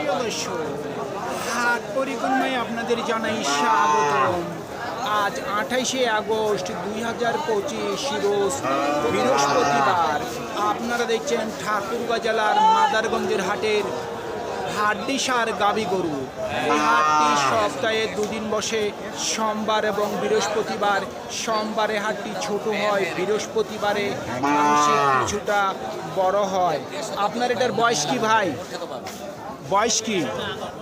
প্রিয় দর্শক হাট পরিক্রমায় আপনাদের জানাই স্বাগতম। আজ আঠাইশে আগস্ট দুই হাজার পঁচিশ রোজ বৃহস্পতিবার। আপনারা দেখছেন ঠাকুরগাঁ জেলার মাদারগঞ্জের হাটের হাড্ডিসার গাবি গরু। এই হাটটি সপ্তাহে দুদিন বসে, সোমবার এবং বৃহস্পতিবার। সোমবারে হাটটি ছোট হয়, বৃহস্পতিবারে কিছুটা বড় হয়। আপনার এটার বয়স কি ভাই? বয়স কি?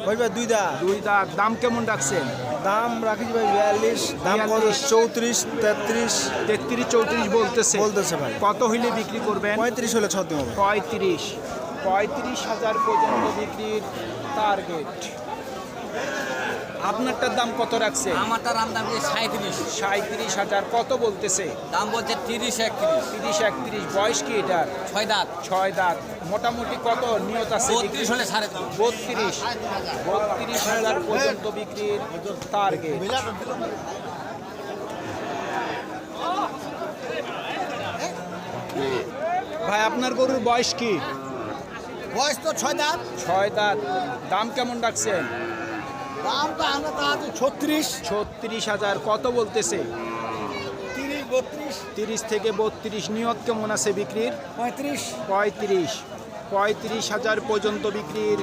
ভাইবা দুই দা দুই দা দাম কেমন রাখছেন? দাম রাখিস ভাই বিয়াল্লিশ দাম কত চৌত্রিশ তেত্রিশ। তেত্রিশ চৌত্রিশ বলতেছে। বলতেছে ভাই। কত হইলে বিক্রি করবেন? পঁয়ত্রিশ হলে ছদ হবে। পঁয়ত্রিশ। পঁয়ত্রিশ হাজার পর্যন্ত বিক্রির টার্গেট আপনারটার দাম কত রাখছে? আমারটা রাম দাম দিয়ে সাঁত্রিশ সাঁত্রিশ হাজার কত বলতেছে? দাম বলছে তিরিশ একত্রিশ। তিরিশ একত্রিশ বয়স কি এটার? ছয় দাঁত। ছয় দাঁত। মোটামুটি কত নিয়ত আছে বত্রিশ হলে সাড়ে বত্রিশ। বত্রিশ হাজার পর্যন্ত বিক্রির টার্গেট ভাই আপনার গরুর বয়স কি? বয়স তো ছয় দাঁত। ছয় দাঁত। দাম কেমন রাখছেন? দামটা আমরা তা ছত্রিশ। ছত্রিশ হাজার কত বলতেছে? তিরিশ বত্রিশ। তিরিশ থেকে বত্রিশ নিয়ত কেমন আছে বিক্রির? পঁয়ত্রিশ। পঁয়ত্রিশ। পঁয়ত্রিশ হাজার পর্যন্ত বিক্রির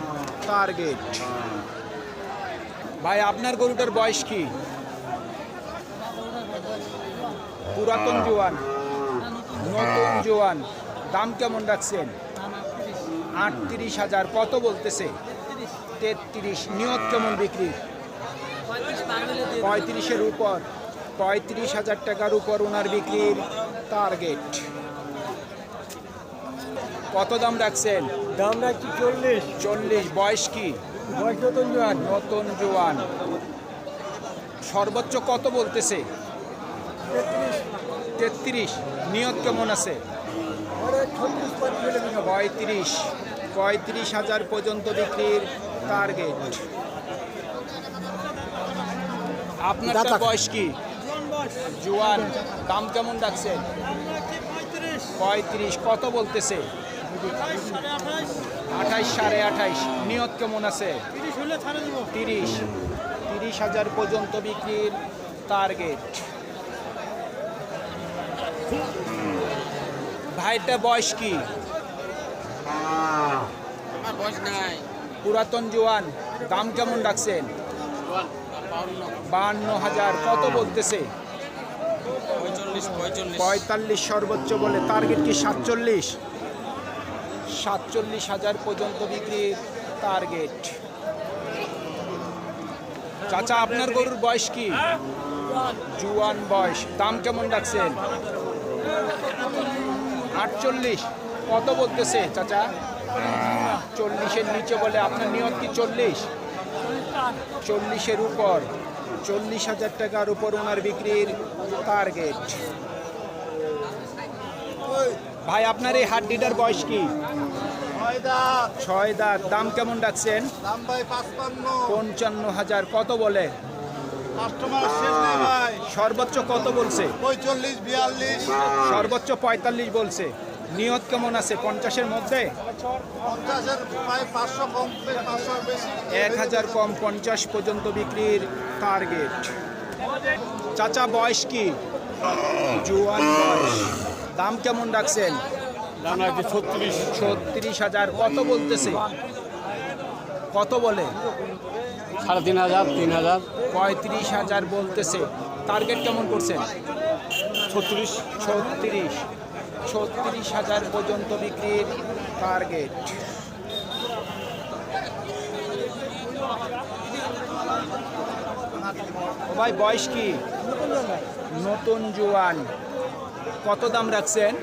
টার্গেট ভাই আপনার গরুটার বয়স কি? পুরাতন জোয়ান। নতুন জোয়ান। দাম কেমন রাখছেন? আটত্রিশ হাজার কত বলতেছে? তেত্রিশ নিয়ত কেমন বিক্রি? পঁয়ত্রিশের উপর পঁয়ত্রিশ হাজার টাকার উপর ওনার বিক্রির টার্গেট কত দাম রাখছেন? দাম রাখছি চল্লিশ। চল্লিশ বয়স কি? বয়স নতুন জোয়ান। নতুন জোয়ান। সর্বোচ্চ কত বলতেছে? তেত্রিশ। নিয়ত কেমন আছে? পঁয়ত্রিশ পঁয়ত্রিশ হাজার পর্যন্ত বিক্রির টার্গেট আপনার। বয়স কি? জোয়ান দাম কেমন রাখছেন পঁয়ত্রিশ কত বলতেছে? আঠাইশ সাড়ে আঠাইশ। নিয়ত কেমন আছে? তিরিশ। তিরিশ হাজার পর্যন্ত বিক্রির টার্গেট ভাইটা বয়স কি? আমার বয়স নাই। পুরাতন জোয়ান দাম কেমন রাখছেন? বাহান্ন হাজার কত বলতেছে? পঁয়তাল্লিশ সর্বোচ্চ বলে টার্গেট কি সাতচল্লিশ? সাতচল্লিশ হাজার পর্যন্ত বিক্রির টার্গেট। চাচা আপনার গরুর বয়স কি? জুয়ান বয়স দাম কেমন রাখছেন? আটচল্লিশ কত বলতেছে চাচা? চল্লিশের নিচে বলে আপনার নিয়ত কি চল্লিশ? চল্লিশের উপর চল্লিশ হাজার টাকার উপর ওনার বিক্রির টার্গেট ভাই আপনার এই হাড্ডিটার বয়স কি? ছয় দাঁত। দাম কেমন পাঁচপান্ন। পঞ্চান্ন হাজার। কত বলে? সর্বোচ্চ কত বলছে? সর্বোচ্চ পঁয়তাল্লিশ বলছে। নিয়ত কেমন আছে পঞ্চাশের মধ্যে? এক হাজার কম পঞ্চাশ পর্যন্ত বিক্রির টার্গেট চাচা বয়স কি? জুয়ান বয়স। দাম কেমন রাখছেন? দাম রাখছি ছত্রিশ। ছত্রিশ হাজার। কত বলতেছে? কত বলে? সাড়ে তিন হাজার তিন হাজার। পঁয়ত্রিশ হাজার বলতেছে। টার্গেট কেমন করছেন? ছত্রিশ। ছত্রিশ। ছত্রিশ হাজার পর্যন্ত বিক্রির টার্গেট ভাই, বয়স কি? নতুন জোয়ান। কত দাম রাখছেন?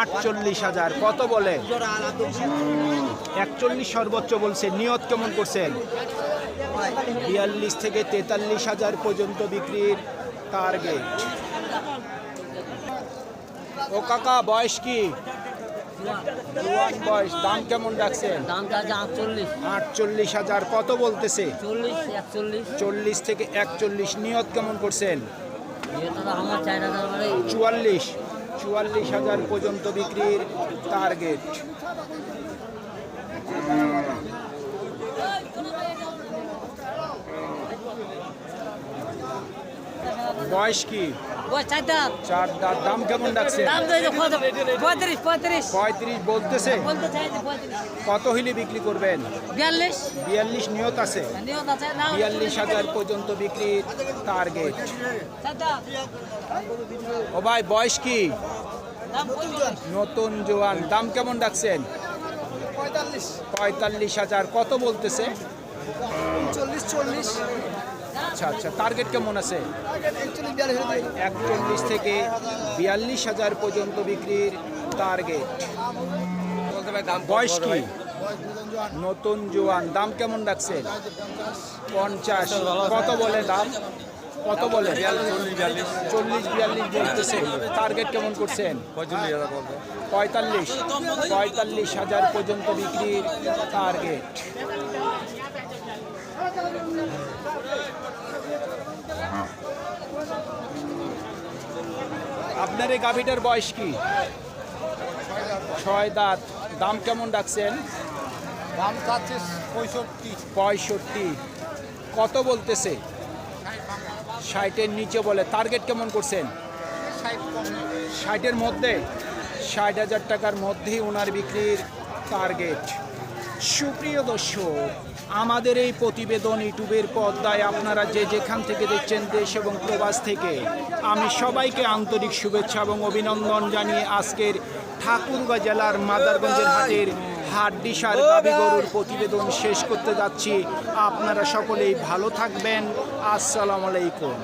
আটচল্লিশ হাজার। কত বলে? একচল্লিশ সর্বোচ্চ বলছে। নিয়ত কেমন করছেন? বিয়াল্লিশ থেকে তেতাল্লিশ হাজার পর্যন্ত বিক্রির টার্গেট ও কাকা বয়স কি? জুয়ান বয়স দাম কেমন রাখছেন দামটা আছে আটচল্লিশ। আটচল্লিশ হাজার কত বলতেছে? চল্লিশ একচল্লিশ। চল্লিশ থেকে একচল্লিশ নিয়ত কেমন করছেন? আমার চার হাজার চুয়াল্লিশ চুয়াল্লিশ হাজার পর্যন্ত বিক্রির টার্গেট বয়স কি? চার দাম দাঁত। দাম কেমন ডাকছে? কত? পঁয়ত্রিশ পঁয়ত্রিশ। পঁয়ত্রিশ বলতেছে। বলতে চাই যে পঁয়ত্রিশ। কত হইলে বিক্রি করবেন? বিয়াল্লিশ। বিয়াল্লিশ নিয়ত আছে। নিয়ত আছে। না বিয়াল্লিশ হাজার পর্যন্ত বিক্রির টার্গেট ও ভাই বয়স কি? নতুন জোয়ান। দাম কেমন ডাকছেন? পঁয়তাল্লিশ হাজার। কত বলতেছে? চল্লিশ চল্লিশ। আচ্ছা আচ্ছা টার্গেট কেমন আছে? একচল্লিশ থেকে বিয়াল্লিশ হাজার পর্যন্ত বিক্রির টার্গেট বয়স কি? নতুন জোয়ান। দাম কেমন রাখছে? পঞ্চাশ। কত বলে দাম? কত বলে? চল্লিশ, বিয়াল্লিশ বলতেছে। টার্গেট কেমন করছেন? পঁয়তাল্লিশ। পঁয়তাল্লিশ হাজার পর্যন্ত বিক্রির টার্গেট আপনার এই গাভিটার বয়স কি? ছয় দাঁত। দাম কেমন ডাকছেন দাম চাচ্ছে পঁয়ষট্টি। পঁয়ষট্টি। কত বলতেছে? ষাটের নিচে বলে। টার্গেট কেমন করছেন? ষাট ষাটের মধ্যে? ষাট হাজার টাকার মধ্যেই ওনার বিক্রির টার্গেট। সুপ্রিয় দর্শক আমাদের এই প্রতিবেদন ইউটিউবের পর্দায় আপনারা যে যেখান থেকে দেখছেন দেশ এবং প্রবাস থেকে, আমি সবাইকে আন্তরিক শুভেচ্ছা এবং অভিনন্দন জানিয়ে আজকের ঠাকুরগাঁ জেলার মাদারগঞ্জের হাটের হাড্ডিসার গরুর প্রতিবেদন শেষ করতে যাচ্ছি। আপনারা সকলেই ভালো থাকবেন। আসসালামু আলাইকুম।